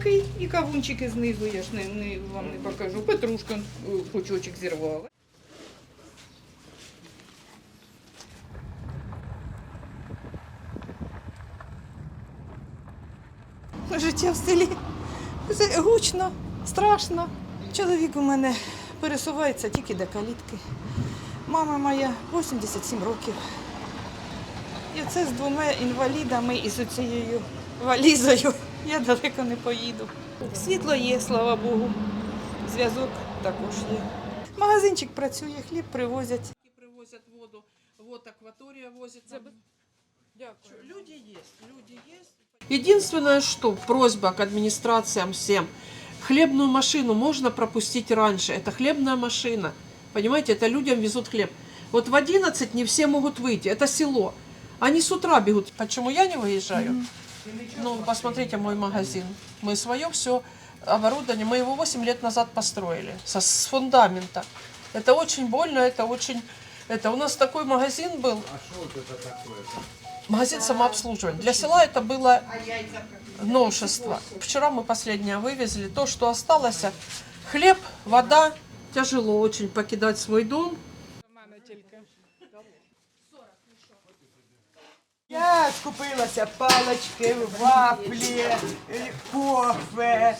такий, і кавунчики знизу, я ж не, не, вам не покажу. Петрушка е, пучочок зірвала. Життя в селі гучно, страшно. Чоловік у мене пересувається тільки до калітки. Мама моя 87 років. І це з двома інвалідами і з цією валізою я далеко не поїду. Світло є, слава Богу. Зв'язок також є. Магазинчик працює, хліб привозять. Привозять воду, вот акватория возит. Дякую. Люди есть, люди есть. Единственное, что просьба к администрациям всем. Хлебную машину можно пропустить раньше. Это хлебная машина. Понимаете, это людям везут хлеб. Вот в 11 не все могут выйти. Это село. Они с утра бегут. Почему я не выезжаю? Ну, посмотрите мой магазин. Мы свое все оборудование, мы его 8 лет назад построили. Со, с фундамента. Это очень больно, это очень... Это у нас такой магазин был. Магазин самообслуживания. Для села это было новшество. Вчера мы последнее вывезли. То, что осталось, хлеб, вода. Тяжело очень покидать свой дом. Я скупилася палочки, вафлі, кофе,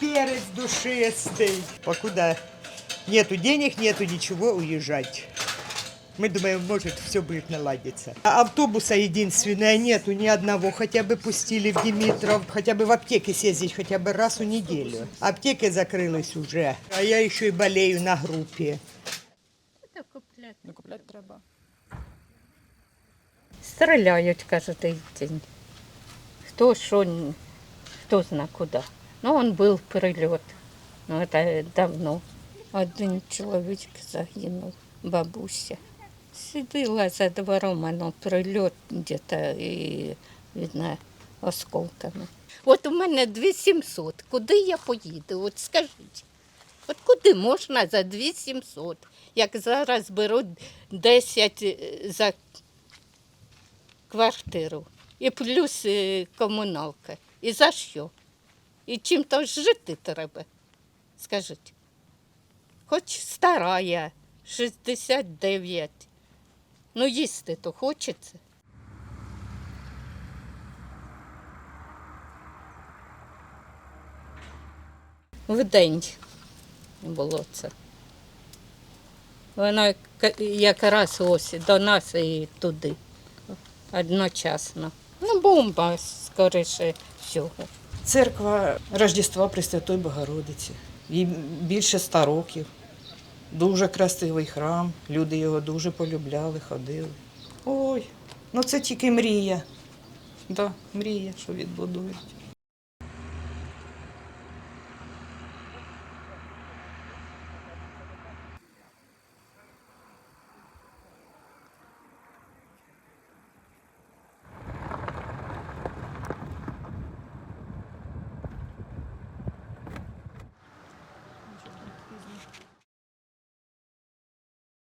перец душистый. Покуда нету денег, нету ничего, уезжать. Мы думаем, может, все будет наладиться. А автобуса единственное нету ни одного. Хотя бы пустили в Димитров, хотя бы в аптеке съездить хотя бы раз в неделю. Аптеки закрылись уже. А я еще и болею на группе. Стріляють кожен день. Хто що, хто зна куди. Ну, он був прильот. Ну, це давно. Один чоловік загинув, бабуся. Сиділа за двором, оно прильот где-то і, видно, осколками. От у мене 2700. Куди я поїду? От скажіть. От куди можна за 2700? Як зараз беруть 10 е, за квартиру і плюс е, комуналка. І за що? І чим то жити треба? Скажіть. Хоч стара я, 69. Ну, їсти то хочеться. В день було це. Воно яка- якраз ось до нас і туди одночасно. Ну, бомба, скоріше всього. Церква Рождества Пресвятої Богородиці. Їй більше ста років. Дуже красивий храм. Люди його дуже полюбляли, ходили. Ой, ну це тільки мрія. Да, мрія, що відбудують.